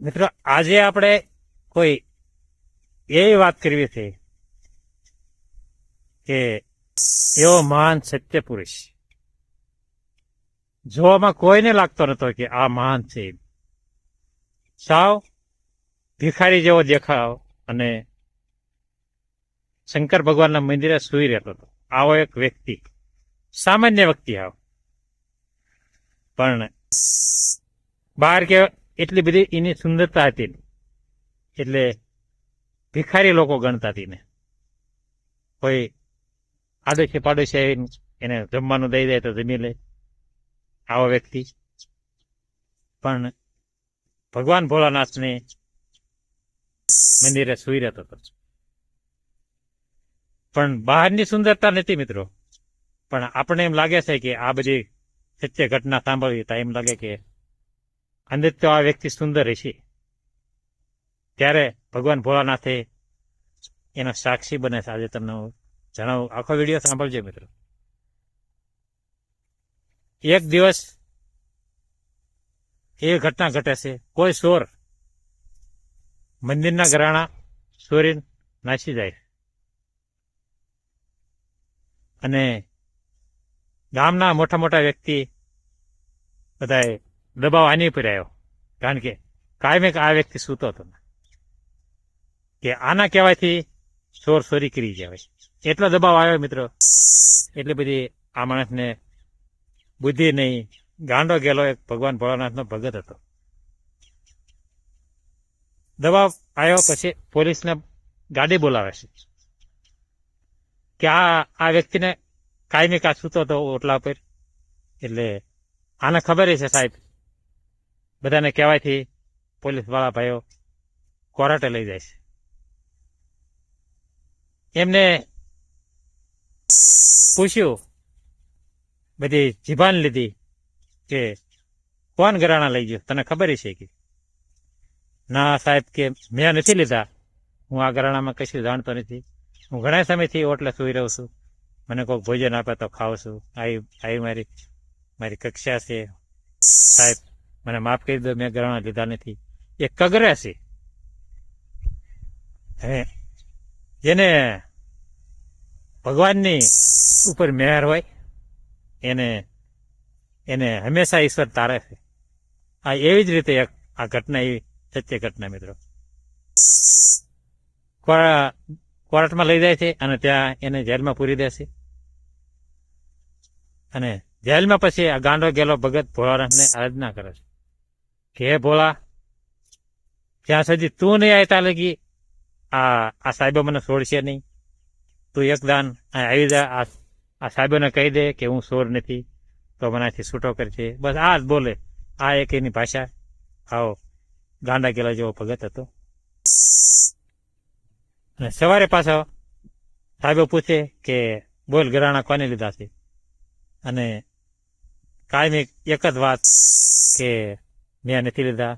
મિત્રો, આજે આપણે કોઈ એવી વાત કરવી હતી કે એવો મહાન સત્ય પુરુષ જોવામાં કોઈને લાગતો નતો કે આ મહાન છે. સાવ ભિખારી જેવો દેખાવ અને શંકર ભગવાનના મંદિરે સૂઈ રહેતો હતો. આવો એક વ્યક્તિ, સામાન્ય વ્યક્તિ આવો. પણ બહાર કે એટલી બધી એની સુંદરતા હતી. એટલે ભિખારી લોકો ગણતા હતી ને કોઈ આડોશી પાડોશી એને જમવાનું દઈ દે તો જમી લે આવો વ્યક્તિ. પણ ભગવાન ભોળાનાથને મંદિરે સુઈ રહેતો હતો. પણ બહારની સુંદરતા નથી મિત્રો. પણ આપણે એમ લાગે છે કે આ બધી સત્ય ઘટના સાંભળવી તો એમ લાગે કે અંદર તો આ વ્યક્તિ સુંદર હશે. ત્યારે ભગવાન ભોળાનાથે એનો સાક્ષી બને છે. આજે તમને હું જણાવું. આખો વીડિયો સાંભળજો મિત્રો. એક દિવસ એ ઘટના ઘટે છે. કોઈ ચોર મંદિરના ગરાણા ચોરી નાસી જાય. અને ગામના મોટા મોટા વ્યક્તિ બધાએ દબાવ આની પર કારણ કે કાયમે આ વ્યક્તિ સૂતો હતો. કે આના કહેવાયથી ચોર ચોરી કરી જવાય એટલો દબાવ આવ્યો મિત્રો. એટલી બધી આ માણસને બુદ્ધિ નહીં. ગાંડો ગયેલો એક ભગવાન ભોળાનાથનો ભગત હતો. દબાવ આવ્યો પછી પોલીસને ગાડી બોલાવે છે. કે આ આ વ્યક્તિને કાયમી કા સૂતો હતો ઓટલા પર એટલે આને ખબર છે સાહેબ? બધાને કહેવાયથી પોલીસવાળા ભાઈઓ કોર્ટે લઈ જાય છે. એમને પૂછ્યું, બધી જીભાન લીધી કે કોણ ગરાણા લઈ ગયો? તને ખબર છે કે? ના સાહેબ કે મેં નથી લીધા. હું આ ગરાણામાં કશું જાણતો નથી. હું ઘણા સમયથી ઓટલે સુઈ રહું છું. મને કોઈક ભોજન આપે તો ખાઉં છું. આવી આવી મારી મારી કક્ષા છે. સાહેબ, મને માફ કરી દો, મેં ગરણા લીધા નથી. એ કગરા છે. હવે જેને ભગવાનની ઉપર મહેર હોય, એને એને હંમેશા ઈશ્વર તારે છે. આ એવી જ રીતે આ ઘટના એવી, સત્ય ઘટના મિત્રો. કોર્ટમાં લઈ જાય છે અને ત્યાં એને જેલમાં પૂરી દે છે અને જેલમાં પછી આ ગાંડો ગેલો ભગત ભોળાનાથને આરાધના કરે છે. કે ભોળા જ્યાં સુધી તું નહીં આવે ત્યાં લગી આ આ સાહેબો મને છોડશે નહીં. તું એકદાન આવી જા આ આ સાહેબોને કહી દે કે હું સોર નથી તો મને આથી છૂટો કરશે બસ આ જ બોલે. આ એક એની ભાષા. આવો ગાંડા ગેલા જેવો ભગત હતો. અને સવારે પાછો સાહેબો પૂછે કે બોલ ગરાણા કોને લીધા છે? અને કાયમી એક જ વાત કે મેં નથી લીધા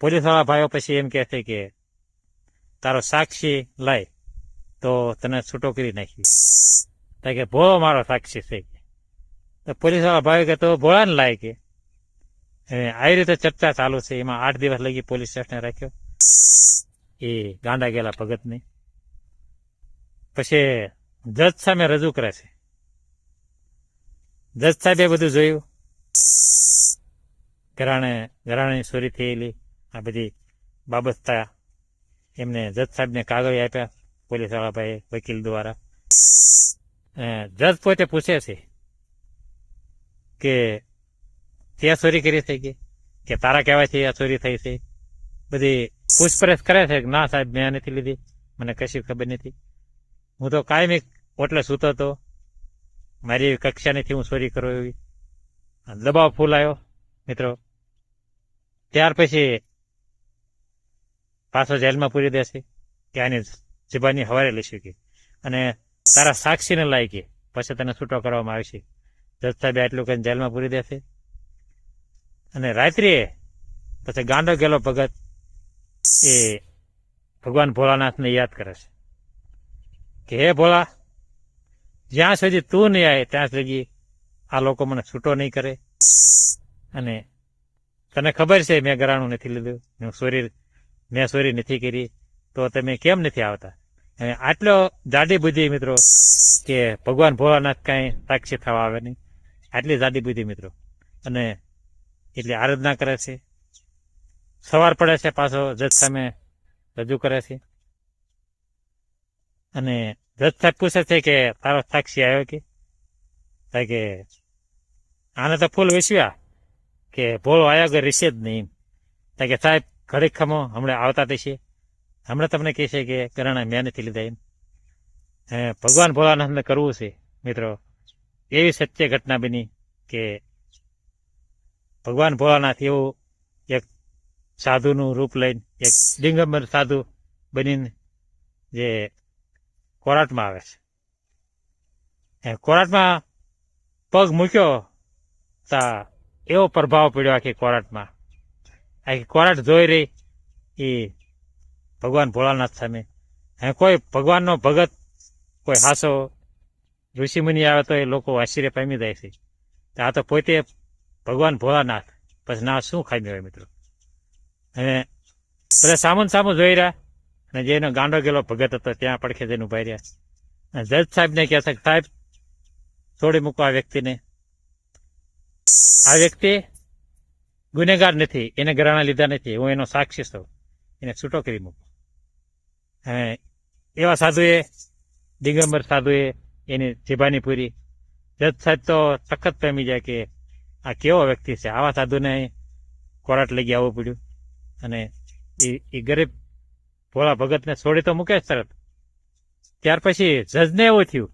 પોલીસવાળા ભાઈઓ પછી એમ કહે છે કે તારો સાક્ષી લઈ તો તને છૂટો કરી નાખી તો કે ભોળો મારો સાક્ષી છે તો પોલીસવાળા ભાઈઓ કે તો ભોળાને લાય કે આવી રીતે ચર્ચા ચાલુ છે એમાં આઠ દિવસ લગી પોલીસ સ્ટેશને રાખ્યો એ ગાંડા ગયેલા ભગતને પછી જજ સામે રજૂ કરે છે જજ સાહેબે બધું જોયું? ઘરાણે, ઘરાણાની ચોરી થયેલી, આ બધી બાબત થયા એમને જજ સાહેબને કાગળ આપ્યા પોલીસ વાળાભાઈ વકીલ દ્વારા. જજ પોતે પૂછે છે કે ત્યાં ચોરી કરી છે કે કે તારા કહેવાયથી આ ચોરી થઈ છે? બધી પૂછપરછ કરે છે ના સાહેબ, મેં નથી લીધી? મને કશી ખબર નથી. હું તો કાયમી ઓટલે સૂતો હતો. મારી એવી કક્ષા નથી હું ચોરી કરું એવી. દબાવ આવ્યો, મિત્રો. ત્યાર પછી પાછો જેલમાં પૂરી દેશે કે આની જીબાની હવારે લઈશું કે અને તારા સાક્ષીને લાય કે પછી તને છૂટો કરવામાં આવશે. જજ સાહેબે આટલું કહીને જેલમાં પૂરી દેશે. અને રાત્રિએ પછી ગાંડો ગયેલો ભગત એ ભગવાન ભોળાનાથને યાદ કરે છે. કે હે ભોળા જ્યાં સુધી તું નહીં આવે, ત્યાં સુધી આ લોકો મને છૂટો નહીં કરે. અને તને ખબર છે, મેં ગરાણું નથી લીધું. હું સોરી, મેં સોરી નથી કરી. તો તમે કેમ નથી આવતા? અને આટલો જાડી બુદ્ધિ મિત્રો, કે ભગવાન ભોળાનાથ કાંઈ સાક્ષી થવા આવે નહીં. આટલી જાડી બુદ્ધિ મિત્રો. અને એટલી આરાધના કરે છે. સવાર પડે છે પાછો, જજ સામે રજૂ કરે છે. અને દત્તા સાહેબ પૂછે છે કે તારો સાક્ષી આવ્યો કે? થાય કે આને તો ફૂલ વેચ્યા કે ભોળો આવ્યો કે રીસે જ નહીં. થાય કે સાહેબ ઘડીક ખમો હમણાં આવતા દેશે હમણાં તમને કહે છે કે કરણા મેં નથી લીધા એમ. ભગવાન ભોળાનાથને કરવું છે, મિત્રો. એવી સત્ય ઘટના બની કે ભગવાન ભોળાનાથ એવું એક સાધુનું રૂપ લઈને, એક દિગંબર સાધુ બનીને જે કોરાટમાં આવે છે. એ કોરાટમાં પગ મૂક્યો તા એવો પ્રભાવ પડ્યો આખી કોરાટમાં આખી કોરાટ જોઈ રહી એ ભગવાન ભોળાનાથ સામે. હે, કોઈ ભગવાનનો ભગત કોઈ હાસો ઋષિમુનિ આવે તો એ લોકો આશ્ચર્ય પામી જાય છે. આ તો પોતે ભગવાન ભોળાનાથ. પછી ના, શું ખામી હોય મિત્રો? અને બધા સામુન સામું જોઈ રહ્યા. અને જેનો ગાંડો ગયેલો ભગત હતો, ત્યાં પડખે જઈને ઊભા રહ્યા જજ સાહેબને કહે છે કે, સાહેબ, છોડી મૂકો આ વ્યક્તિને. આ વ્યક્તિ ગુનેગાર નથી, એને ગરાણા લીધા નથી, હું એનો સાક્ષી છું. એને છૂટો કરી મૂકો. એવા સાધુએ, દિગંબર સાધુએ એની જીભાની પૂરી. જજ સાહેબ તો સખત પ્રેમી જાય કે આ કેવો વ્યક્તિ છે. આવા સાધુને કોરાટ લઈ આવવું પડ્યું. અને એ એ ગરીબ ભોળા ભગતને છોડી તો મૂકે તરત. ત્યાર પછી જજને એવું થયું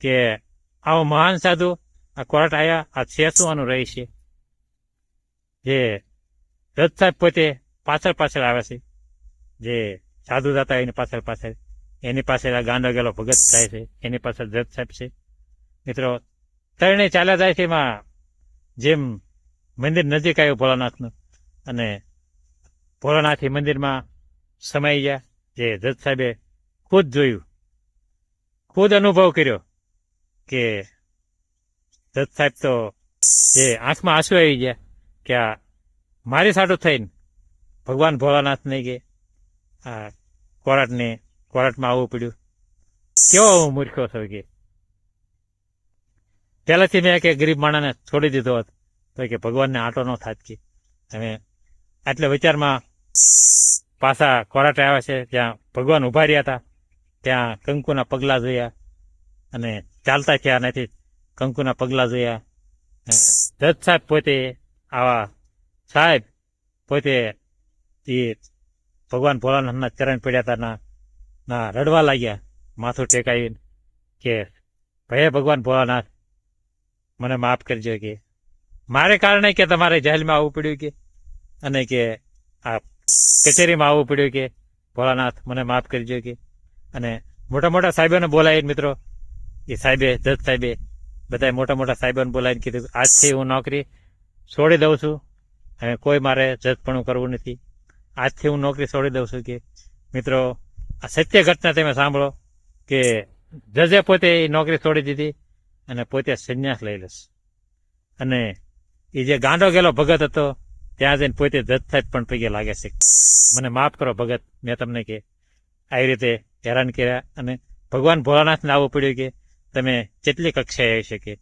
કે આવો મહાન સાધુ આ કોર્ટ આવ્યા આ છે શું આનું રહી છે. જે જજ સાહેબ પોતે પાછળ પાછળ આવે છે. જે સાધુ દાતા એની પાછળ પાછળ, એની પાસે આ ગાંડો ગયેલો ભગત થાય છે, એની પાછળ જજ સાહેબ છે. મિત્રો, ત્રણે ચાલ્યા જાય છે એમાં જેમ મંદિર નજીક આવ્યું ભોળાનાથનું. અને ભોળાનાથથી મંદિરમાં સમાઈ ગયા. જે દત્ત સાહેબે ખુદ જોયું. ખુદ અનુભવ કર્યો કે દત્ત સાહેબ તો જે આંખમાં આંસુ આવી ગયા કે આ મારી સાટું થઈને ભગવાન ભોળાનાથ નહીં કે આ કોરાટને, કોરાટમાં આવવું પડ્યું. કેવો હું મૂર્ખો થયો કે. પહેલાથી મેં કે ગરીબ માણસને છોડી દીધો હોત તો કે ભગવાનને આટો ન થાત કે. હવે આટલે વિચારમાં પાછા કોરાટે આવે છે, ત્યાં ભગવાન ઊભા રહ્યા હતા. ત્યાં કંકુના પગલાં જોયા અને ચાલતા થયા નથી કંકુના પગલાં જોયા. જજ સાહેબ પોતે, આવા સાહેબ પોતે એ ભગવાન ભોળાનાથના ચરણ પડ્યા હતા ના રડવા લાગ્યા, માથું ટેકાવીને કે, ભય ભગવાન ભોળાનાથ, મને માફ કરજો કે, મારે કારણે કે તમારે જેલમાં આવવું પડ્યું કે? અને કે, આ કચેરીમાં આવવું પડ્યું કે, ભોળાનાથ, મને માફ કરજો કે. અને મોટા મોટા સાહેબોને બોલાવીને મિત્રો, એ સાહેબે જજ સાહેબે બધા મોટા મોટા સાહેબોને બોલાવીને કીધું આજથી હું નોકરી છોડી દઉં છું. હવે કોઈ મારે જજપણું કરવું નથી. આજથી હું નોકરી છોડી દઉં છું કે. મિત્રો, આ સત્ય ઘટના તમે સાંભળો કે, જજે પોતે એ નોકરી છોડી દીધી અને પોતે સંન્યાસ લઈ લેશ. અને એ જે ગાંડો ગયેલો ભગત હતો ત્યાં જઈને પોતે સાહેબ પણ પગે લાગે છે. મને માફ કરો ભગત, મેં તમને કે આવી રીતે હેરાન કર્યા અને ભગવાન ભોળાનાથને આવવું પડ્યું કે તમે કેટલી કક્ષાએ આવી શકે.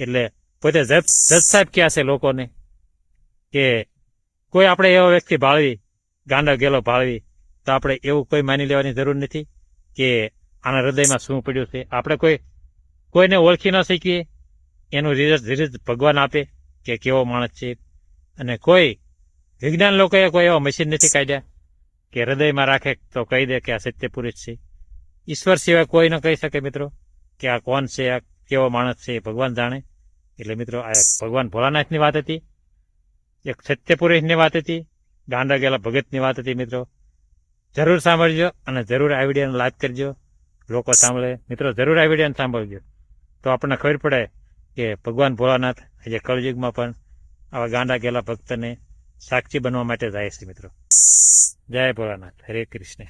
એટલે પોતે જજ સાહેબ ક્યાં છે લોકોને? કે કોઈ આપણે એવો વ્યક્તિ ભાળવી, ગાંડો ગેલો ભાળવી, તો આપણે એવું કોઈ માની લેવાની જરૂર નથી કે આના હૃદયમાં શું પડ્યું છે. આપણે કોઈ, કોઈને ઓળખી ન શકીએ. એનું રિઝલ્ટ રિઝલ્ટ ભગવાન આપે કે કેવો માણસ છે. અને કોઈ વિજ્ઞાન લોકોએ કોઈ એવા મશીન નથી કાઢ્યા કે હૃદયમાં રાખે તો કહી દે કે આ સત્ય પુરુષ છે. ઈશ્વર સિવાય કોઈ ન કહી શકે મિત્રો કે આ કોણ છે, આ કેવો માણસ છે એ ભગવાન જાણે. એટલે મિત્રો આ ભગવાન ભોળાનાથની વાત હતી, એક સત્ય પુરુષની વાત હતી, ગાંડા ગયેલા ભગતની વાત હતી મિત્રો. જરૂર સાંભળજો અને જરૂર આ વિડીયોને લાઈક કરજો. લોકો સાંભળે. મિત્રો જરૂર આ વિડીયોને સાંભળજો. તો આપણને ખબર પડે કે ભગવાન ભોળાનાથ આજે કળયુગમાં પણ આવા ગાંડા ગયેલા ભક્તને સાક્ષી બનવા માટે જાય છે મિત્રો. જય ભોળાનાથ. હરે કૃષ્ણ.